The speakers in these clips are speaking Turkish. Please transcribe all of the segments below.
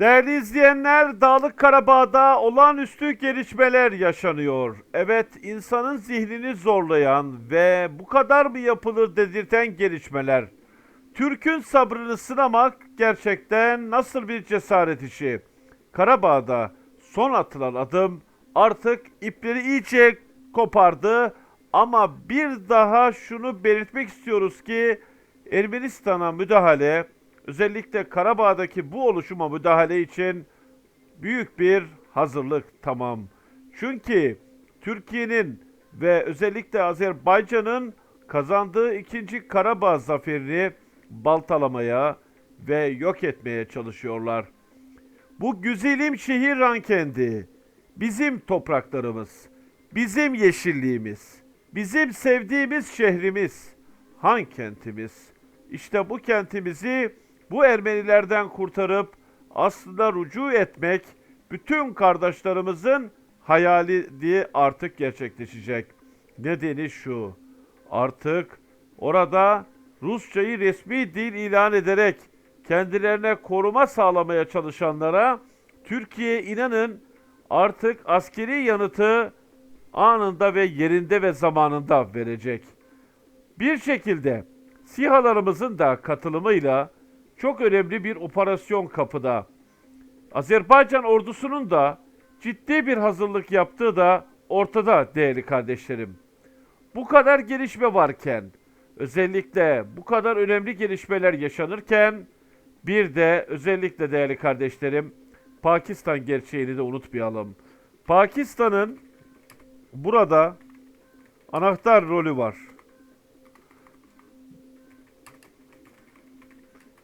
Değerli izleyenler, Dağlık Karabağ'da olağanüstü gelişmeler yaşanıyor. Evet, insanın zihnini zorlayan ve bu kadar mı yapılır dedirten gelişmeler. Türk'ün sabrını sınamak gerçekten nasıl bir cesaret işi. Karabağ'da son atılan adım artık ipleri iyice kopardı ama bir daha şunu belirtmek istiyoruz ki Ermenistan'a müdahale özellikle Karabağ'daki bu oluşuma müdahale için büyük bir hazırlık tamam. Çünkü Türkiye'nin ve özellikle Azerbaycan'ın kazandığı ikinci Karabağ zaferini baltalamaya ve yok etmeye çalışıyorlar. Bu güzelim şehir Rankendi bizim topraklarımız, bizim yeşilliğimiz, bizim sevdiğimiz şehrimiz, Han kentimiz. İşte bu kentimizi bu Ermenilerden kurtarıp aslında rucu etmek bütün kardeşlerimizin hayali diye artık gerçekleşecek. Nedeni şu. Artık orada Rusçayı resmi dil ilan ederek kendilerine koruma sağlamaya çalışanlara Türkiye inanın artık askeri yanıtı anında ve yerinde ve zamanında verecek. Bir şekilde SİHA'larımızın da katılımıyla çok önemli bir operasyon kapıda. Azerbaycan ordusunun da ciddi bir hazırlık yaptığı da ortada değerli kardeşlerim. Bu kadar gelişme varken, özellikle bu kadar önemli gelişmeler yaşanırken bir de özellikle değerli kardeşlerim Pakistan gerçeğini de unutmayalım. Pakistan'ın burada anahtar rolü var.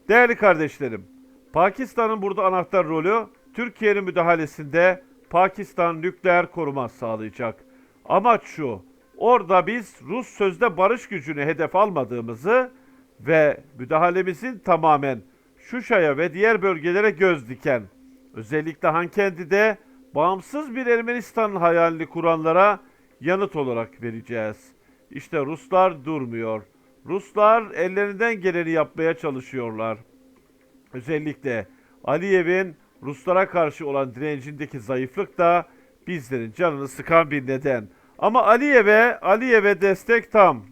Değerli kardeşlerim, Pakistan'ın burada anahtar rolü Türkiye'nin müdahalesinde Pakistan nükleer koruma sağlayacak. Amaç şu, orada biz Rus sözde barış gücünü hedef almadığımızı ve müdahalemizin tamamen Şuşa'ya ve diğer bölgelere göz diken, özellikle Hankendi'de bağımsız bir Ermenistan'ın hayalini kuranlara yanıt olarak vereceğiz. İşte Ruslar durmuyor. Ruslar ellerinden geleni yapmaya çalışıyorlar. Özellikle Aliyev'in Ruslara karşı olan direncindeki zayıflık da bizlerin canını sıkan bir neden. Ama Aliyev'e Aliyev'e destek tam.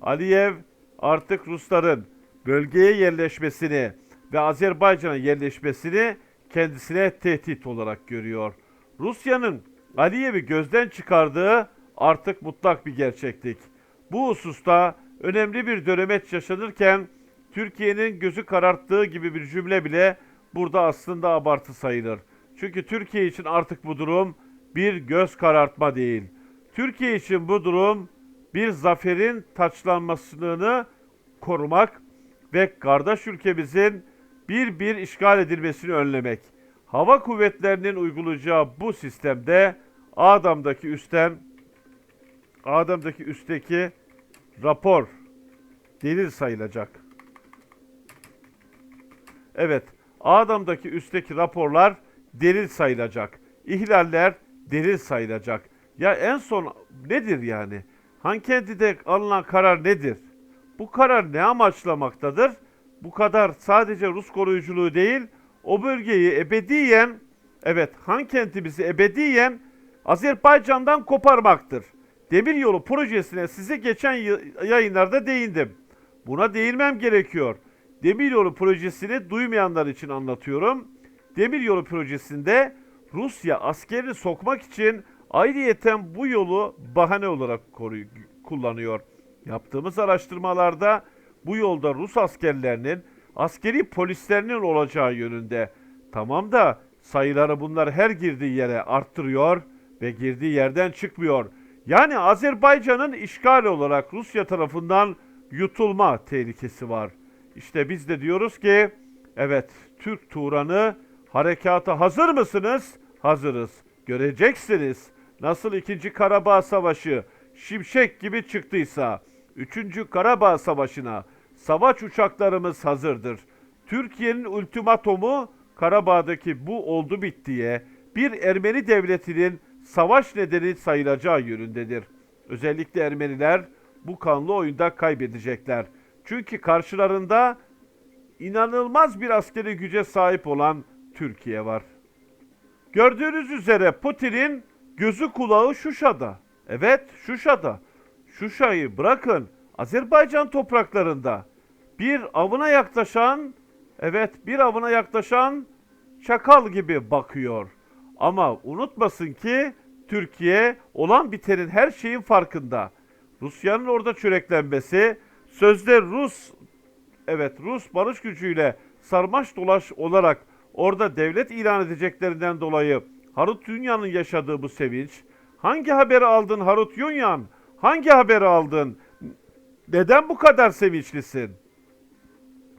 Aliyev artık Rusların bölgeye yerleşmesini ve Azerbaycan'a yerleşmesini kendisine tehdit olarak görüyor. Rusya'nın Aliyev'i gözden çıkardığı artık mutlak bir gerçeklik. Bu hususta önemli bir dönemeç yaşanırken Türkiye'nin gözü kararttığı gibi bir cümle bile burada aslında abartı sayılır. Çünkü Türkiye için artık bu durum bir göz karartma değil. Türkiye için bu durum bir zaferin taçlanmasını korumak ve kardeş ülkemizin bir bir işgal edilmesini önlemek. Hava kuvvetlerinin uygulayacağı bu sistemde Adam'daki üstten Adam'daki üstteki rapor delil sayılacak. Evet, Adam'daki üstteki raporlar delil sayılacak. İhlaller delil sayılacak. Ya en son nedir yani? Hankendi'de alınan karar nedir? Bu karar ne amaçlamaktadır? Bu kadar sadece Rus koruyuculuğu değil, o bölgeyi ebediyen, evet Han kentimizi ebediyen Azerbaycan'dan koparmaktır. Demiryolu projesine size geçen yayınlarda değindim. Buna değinmem gerekiyor. Demiryolu projesini duymayanlar için anlatıyorum. Demiryolu projesinde Rusya askerini sokmak için ayrıyeten bu yolu bahane olarak kullanıyor. Yaptığımız araştırmalarda bu yolda Rus askerlerinin, askeri polislerinin olacağı yönünde. Tamam da sayıları bunlar her girdiği yere arttırıyor ve girdiği yerden çıkmıyor. Yani Azerbaycan'ın işgal olarak Rusya tarafından yutulma tehlikesi var. İşte biz de diyoruz ki evet Türk Turan'ı harekata hazır mısınız? Hazırız. Göreceksiniz. Nasıl 2. Karabağ Savaşı şimşek gibi çıktıysa 3. Karabağ Savaşı'na savaş uçaklarımız hazırdır. Türkiye'nin ultimatomu Karabağ'daki bu oldu bittiye bir Ermeni devletinin savaş nedeni sayılacağı yönündedir. Özellikle Ermeniler bu kanlı oyunda kaybedecekler. Çünkü karşılarında inanılmaz bir askeri güce sahip olan Türkiye var. Gördüğünüz üzere Putin'in gözü kulağı Şuşa'da. Evet Şuşa'da. Şuşa'yı bırakın Azerbaycan topraklarında bir avına yaklaşan evet bir avına yaklaşan çakal gibi bakıyor. Ama unutmasın ki Türkiye olan bitenin her şeyin farkında. Rusya'nın orada çöreklenmesi, sözde Rus evet Rus barış gücüyle sarmaş dolaş olarak orada devlet ilan edeceklerinden dolayı Harut Yunya'nın yaşadığı bu sevinç. Hangi haberi aldın Harut Yunyan? Hangi haberi aldın? Neden bu kadar sevinçlisin?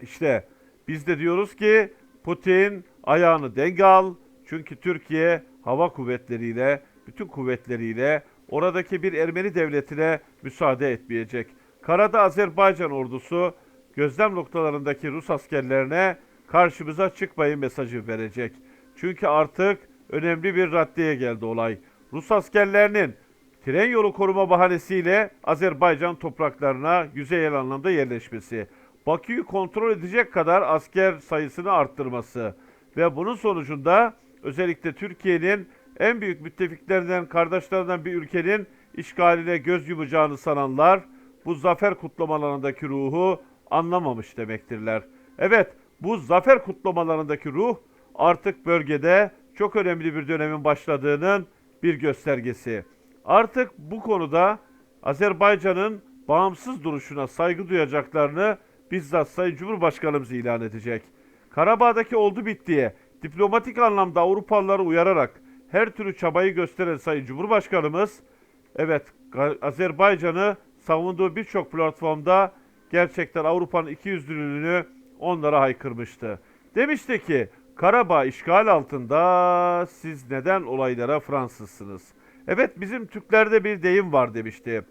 İşte biz de diyoruz ki Putin ayağını denk al. Çünkü Türkiye hava kuvvetleriyle, bütün kuvvetleriyle oradaki bir Ermeni devletine müsaade etmeyecek. Karada Azerbaycan ordusu gözlem noktalarındaki Rus askerlerine karşımıza çıkmayın mesajı verecek. Çünkü artık önemli bir raddeye geldi olay. Rus askerlerinin tren yolu koruma bahanesiyle Azerbaycan topraklarına yüzeyel anlamda yerleşmesi, Bakü'yü kontrol edecek kadar asker sayısını arttırması ve bunun sonucunda özellikle Türkiye'nin en büyük müttefiklerinden, kardeşlerinden bir ülkenin işgaline göz yumacağını sananlar bu zafer kutlamalarındaki ruhu anlamamış demektirler. Evet, bu zafer kutlamalarındaki ruh artık bölgede çok önemli bir dönemin başladığının bir göstergesi. Artık bu konuda Azerbaycan'ın bağımsız duruşuna saygı duyacaklarını bizzat Sayın Cumhurbaşkanımız ilan edecek. Karabağ'daki oldu bittiye diplomatik anlamda Avrupalıları uyararak her türlü çabayı gösteren Sayın Cumhurbaşkanımız evet Azerbaycan'ı savunduğu birçok platformda gerçekten Avrupa'nın ikiyüzlülüğünü onlara haykırmıştı. Demişti ki Karabağ işgal altında siz neden olaylara Fransızsınız? Evet bizim Türklerde bir deyim var demişti.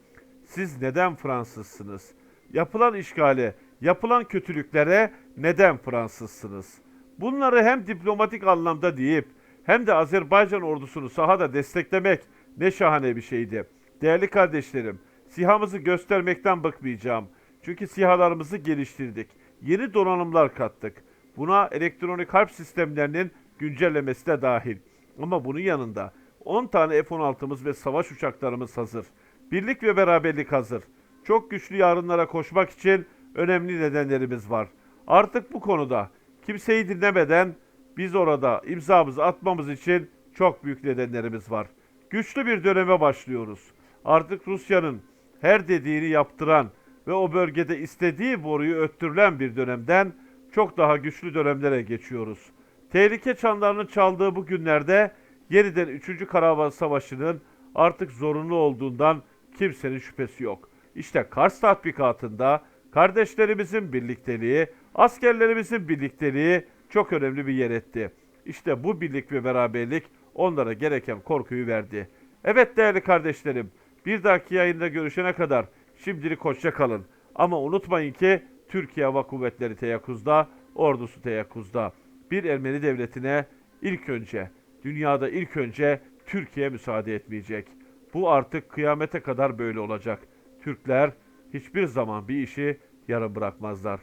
Siz neden Fransızsınız? Yapılan işgale, yapılan kötülüklere neden Fransızsınız? Bunları hem diplomatik anlamda deyip hem de Azerbaycan ordusunu sahada desteklemek ne şahane bir şeydi. Değerli kardeşlerim, sihamızı göstermekten bıkmayacağım. Çünkü sihalarımızı geliştirdik. Yeni donanımlar kattık. Buna elektronik harp sistemlerinin güncellemesi de dahil. Ama bunun yanında 10 tane F-16'mız ve savaş uçaklarımız hazır. Birlik ve beraberlik hazır. Çok güçlü yarınlara koşmak için önemli nedenlerimiz var. Artık bu konuda kimseyi dinlemeden biz orada imzamızı atmamız için çok büyük nedenlerimiz var. Güçlü bir döneme başlıyoruz. Artık Rusya'nın her dediğini yaptıran ve o bölgede istediği boruyu öttürülen bir dönemden çok daha güçlü dönemlere geçiyoruz. Tehlike çanlarını çaldığı bu günlerde yeniden 3. Karabağ Savaşı'nın artık zorunlu olduğundan kimsenin şüphesi yok. İşte Kars tatbikatında kardeşlerimizin birlikteliği, askerlerimizin birlikteliği çok önemli bir yer etti. İşte bu birlik ve beraberlik onlara gereken korkuyu verdi. Evet değerli kardeşlerim, bir dahaki yayında görüşene kadar şimdilik hoşça kalın. Ama unutmayın ki Türkiye Hava Kuvvetleri teyakkuzda, ordusu teyakkuzda. Bir Ermeni devletine ilk önce, dünyada ilk önce Türkiye müsaade etmeyecek. Bu artık kıyamete kadar böyle olacak. Türkler hiçbir zaman bir işi yarım bırakmazlar.